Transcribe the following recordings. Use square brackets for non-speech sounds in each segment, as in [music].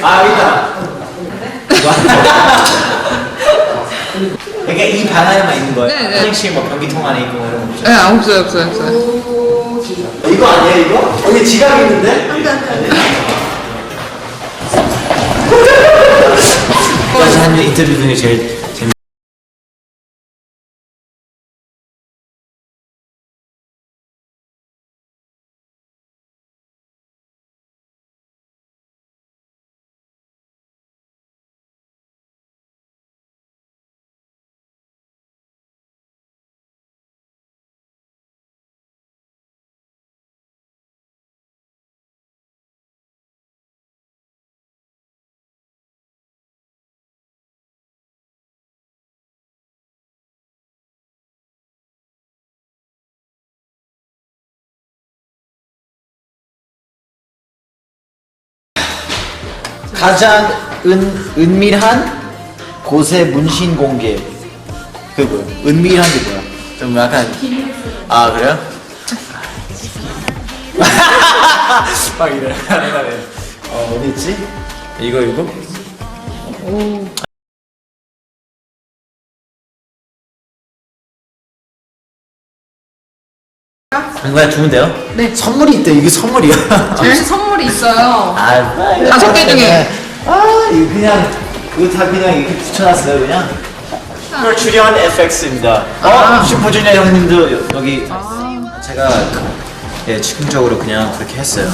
아 있다. 그러니까 이 방 안에만 있는 거예요. 네, 네. 화장실 뭐 변기통 안에 있고 뭐 이런 거 없죠. 네, 없어요, 없어요, 없어요. 이거 아니에요 이거? 여기 지갑 있는데? 까지 한 인터뷰 중에 제일 가장 은, 은밀한 곳의 문신 공개. 그 뭐야? 은밀한 게 뭐야? 좀 약간 아 그래요? [laughs] 막 이래. 어 어디 있지? 이거 이거? 오. 이거야 주면 돼요? 네. 선물이 있대. 이게 선물이야. 혹시 [laughs] 선물이 있어요. 아, 다섯 개 중에. 아, 이거 그냥 이거 다 그냥 이렇게 붙여놨어요, 그냥. 오늘 출연 FX입니다. 어, 아. 슈퍼주니어 형님도 여, 여기 제가 그- 예, 즉흥적으로 그냥 그렇게 했어요.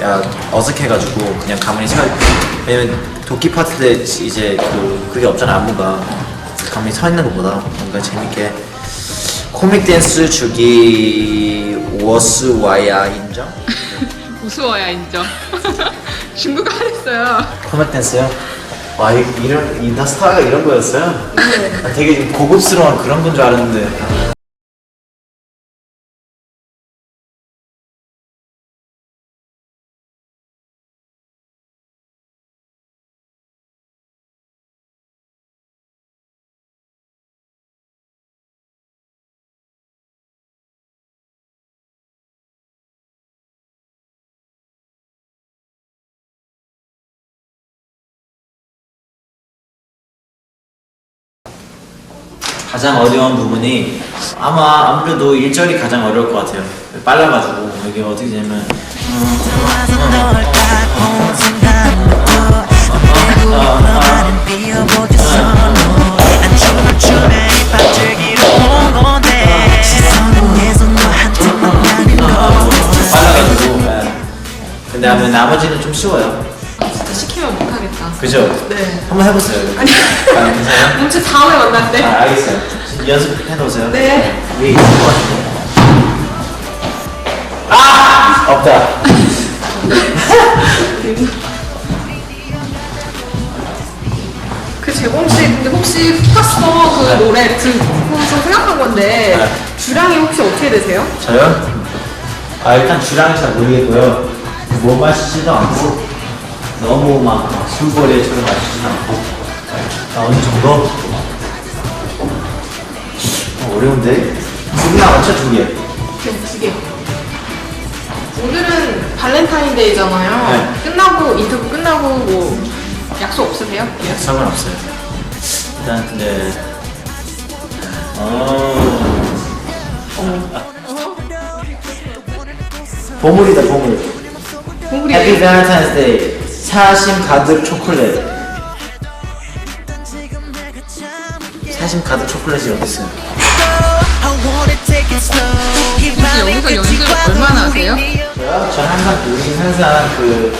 야 어색해가지고 그냥 가만히 서 왜냐면 도끼 파트 때 이제 그 그게 없잖아 안무가 가만히 서 있는 것보다 뭔가 재밌게 코믹 댄스 주기 워스 와야 인정? 무서워야 인정. 친구가 하랬어요. 코믹 댄스요? 와 이, 이런 인더스타가 이런 거였어요? 아, 되게 좀 고급스러운 그런 건 줄 알았는데 가장 어려운 부분이 아마 아무래도 1절이 가장 어려울 것 같아요 빨라가지고 이게 어떻게 되냐면 빨라가지고 예. 근데 하면 나머지는 좀 쉬워요 그죠? 네. 한번 해보세요 아니. 아, 괜찮아요? [laughs] 뭉치 다음에 만날 때. 아, 알겠어요. 연습해 놓으세요. 네. 위에 있을 것 같은데. 아! 없다. [laughs] 그 재범 씨, 근데 혹시 피카소 그 노래 듣고서 생각한 건데 네. 주량이 혹시 어떻게 되세요? 저요? 아, 일단 주량은 잘 모르겠고요. 뭐 마시지도 않고, 너무 막 술거리에처럼 마시지도 않고. 아, 어느 정도? 어, 어려운데? 두개 나왔죠, 두 개? 두 개. 오늘은 발렌타인데이잖아요. 네. 끝나고 인터뷰 끝나고 뭐 약속 없으세요? 약속은 없어요. 일단, 근데, 어, 보물이다, 보물. 공부리 해피 발렌타인스 데이 사심 가득 초콜릿 사심 가득 초콜릿이? 혹시 여기서 연습 얼마나 하세요? 저요? 저 항상 항상 그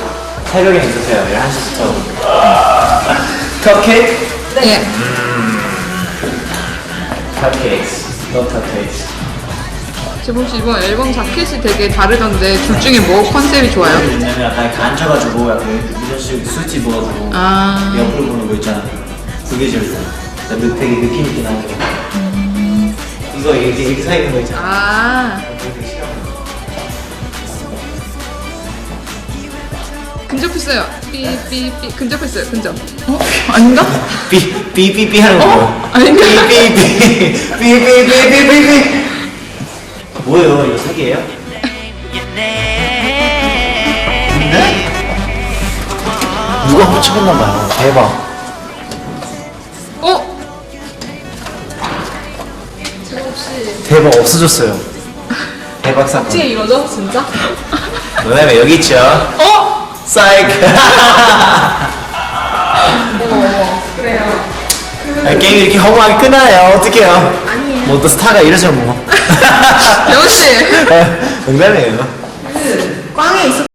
새벽에 연습해요 11시부터 컵케이크? 네. 컵케이크 너 컵케이크 재범 씨 이번 앨범 자켓이 되게 다르던데 둘 중에 뭐 컨셉이 좋아요? 왜냐면 약간 이렇게 앉아가지고 약간 이런식 수트 입어가지고 아. 옆으로 보는 거 있잖아 그게 제일 좋아 나 되게 느낌 있게 나온 게 이거 이렇게 이렇게 서 있는 거 있잖아 아. 되게 싫어 근접했어요. 삐삐삐 근접했어요. 근접. 어? 아닌가? 삐, 삐삐삐 하는 거 어? 아닌가? 삐삐삐, 삐삐삐삐삐삐. 뭐예요? 이거 사기예요? 근데? 누가 훔쳐갔나봐요. 대박. 어? 재범 씨. 대박 없어졌어요. 대박 사건. 어떻게 이러죠, 진짜? 왜냐면 여기 있죠. 어? 사이크. 어머, 어머. 그래요. 아, 게임이 이렇게 허무하게 끝나요. 어떡해요. 아니에요. 뭐또 스타가 이러죠 뭐. [laughs] 씨. 농담이에요. 그 꽝에 있었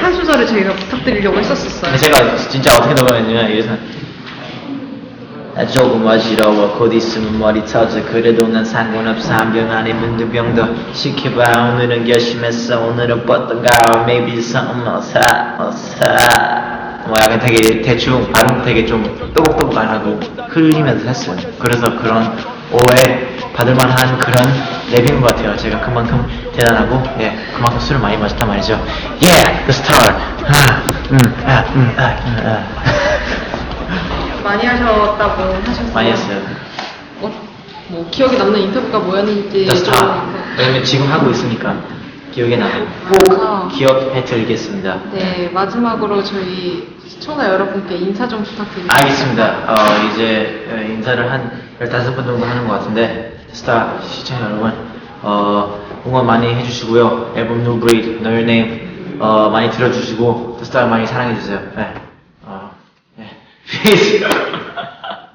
한 소절을 저희가 부탁드리려고 했었었어요. 제가 진짜 어떻게 녹음했냐면 이래서 나 조금 어지러워 곧 있으면 머리 터져 그래도 난 상관없어. 한병 아니면 두병더 시켜봐. 오늘은 결심했어. 오늘은 뻗던가 maybe something else. else 뭐 약간 되게 대충 발음 되게 좀 또박또박 안 하고 흘리면서 했어요. 그래서 그런 오해 받을만한 그런 랩인 것 같아요. 제가 그만큼 대단하고 예 그만큼 술을 많이 마셨단 말이죠. Yeah the star. 아, 음, 아, 음, 아, 음, 아. 많이 하셨다고 하셨어요. 많이 했어요 어, 뭐 기억에 남는 인터뷰가 뭐였는지. 좀- 왜냐면 지금 하고 있으니까 기억에. 아. 꼭 기억해 드리겠습니다. 네, 마지막으로 저희 시청자 여러분께 인사 좀 부탁드립니다. 알겠습니다. 어, 이제 어, 인사를 한 15분 정도 하는 것 같은데, 스타 시청자 여러분, 어, 응원 많이 해주시고요. 앨범 New Breed, Know Your Name, 어, 많이 들어주시고, 스타 많이 사랑해주세요. 네. She's [laughs]